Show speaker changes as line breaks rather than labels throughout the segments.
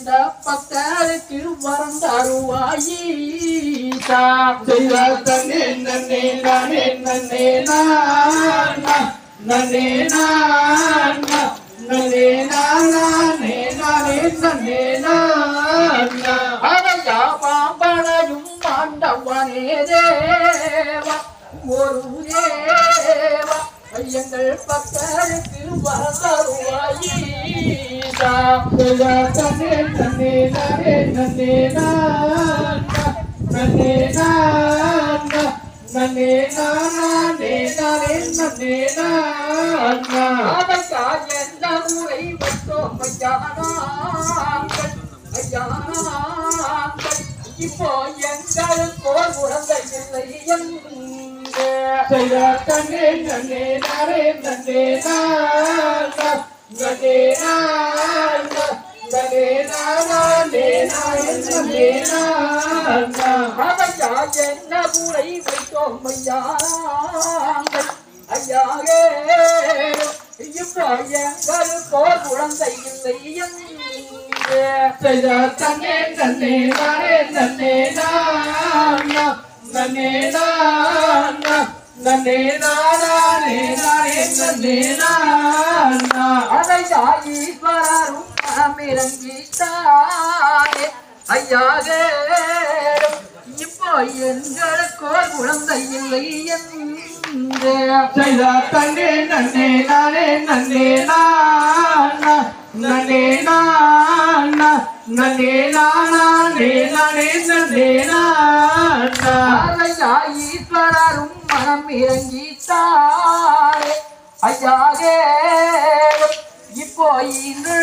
இந்த பக்தருக்கு வரம் தருவாயீசா.
செய்த தன்னே நன்னே நானே நன்னே நானா நன்னே நானா நன்னே நானே நானே நன்னே நானா
அவையா பாம்பனையும் ஆண்டவனே தேவா. ஒரு தேவா. எங்கள் பக்தருக்கு வரம் தருவாயீசா இப்போ எங்களுக்கு ஒரு குழந்தை இல்லை என்று
செய்த தன்னே நன்னே நானே நன்னே
அவையா என்ன முறை வைத்தோம் ஐயானாங்கள் ஐயாவே இப்போ எங்களுக்கு குழந்தை இல்லை
தன்னே நன்னே நானே நன்னே நானா நன்னே நானா. நன்னே நானே நானே நன்னே. நானா
அதையா ஈஸ்வரரும் மனமிறங்கிட்டாரே ஐயாவே இப்போ எங்களுக்கு குழந்தை இல்லை என்று.
தன்னே நன்னே நானே நன்னே நானா. நன்னே நானா நன்னே நானே நானே நன்னே நானா.
அதையா ஈஸ்வரரும் மனமிறங்கிட்டாரே ஐயாவே இப்போ இன்று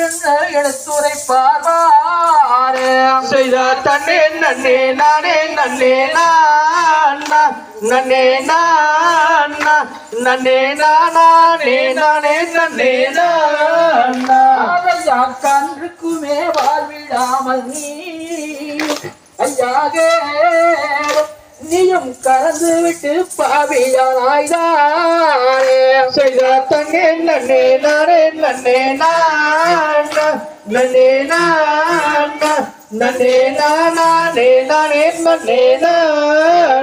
எடுத்துரை பார்வாரே.
செய்த தன்னே நன்னே நானே நன்னே நானா நன்னே நானா நன்னே நானே நானே நன்னே நானா
அதையா கன்றுக்குமே வாழ்விடாமல் நீ. ஐயாகே கறந்து விட்டு பாவியானாய்தானே
செய்த தங்கே நன்னே நானே நன்னே நானா நன்னே நானா நன்னே நானே நானே நன்னே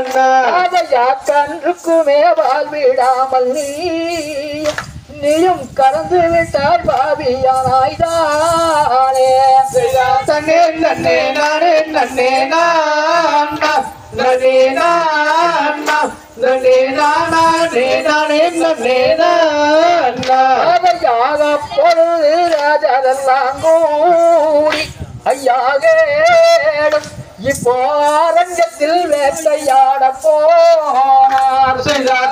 நாதையா கன்றுக்குமே வாழ்விடாமல் நீ நீயும் கறந்து விட்டால் பாவியானாய்தானே
தன்னே நன்னே நானே நன்னே நான்
பொழுது ராஜாதெல்லாம் கூடி ஐயாகேடும் இப்போ அரங்கத்தில் வேட்டையாட போனார்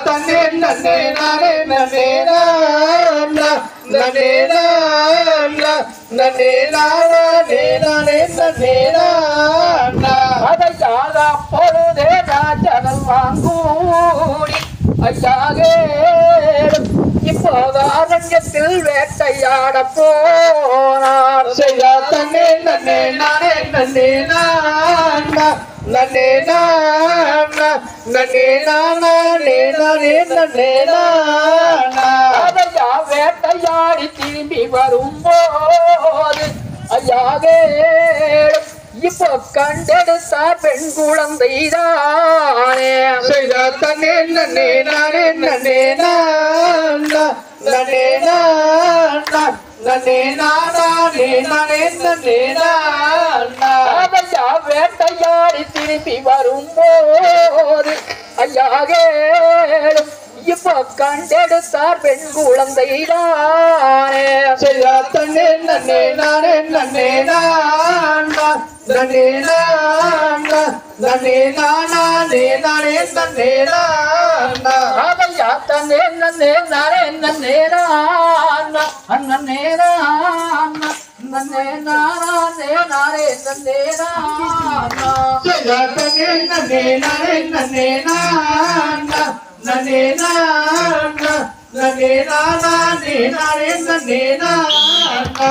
தன்னே நன்னே நானே நன்னே நானா நன்னே நானா நன்னே நானே நானே நன்னே நானா
இப்போது அரங்கத்தில் வேட்டையாட போனார்
செய்தா தன்னே நன்னே நானே நன்னே நானா நன்னே நானா நன்னே நானே நானே நன்னே நானா
அதையா வேட்டையாடி திரும்பி வரும்போது ஐயாகேடும் இப்போ கண்டெடுத்தார் பெண் குழந்தைதானே
தன்னே நன்னே நானே நன்னே நானா நன்னே நானா நன்னே நானே நானே நன்னே நானா
அதையா வேட்டையாடி திரும்பி வரும்போது ஐயாகேடும் இப்போ கண்டெடுத்தார் பெண் குழந்தைதானே
செய்தா தன்னே நன்னே நானே நன்னே நானா நன்னே நானா நன்னே நானே நானே நன்னே நானா
அதையா தன்னே நன்னே நானே நன்னே நானா நன்னே நானா நன்னே நானே நானே நன்னே நானா
செய்தா தன்னே நன்னே நானே நன்னே நானா நன்னே நானா நன்னே நானே நானே நன்னே நானா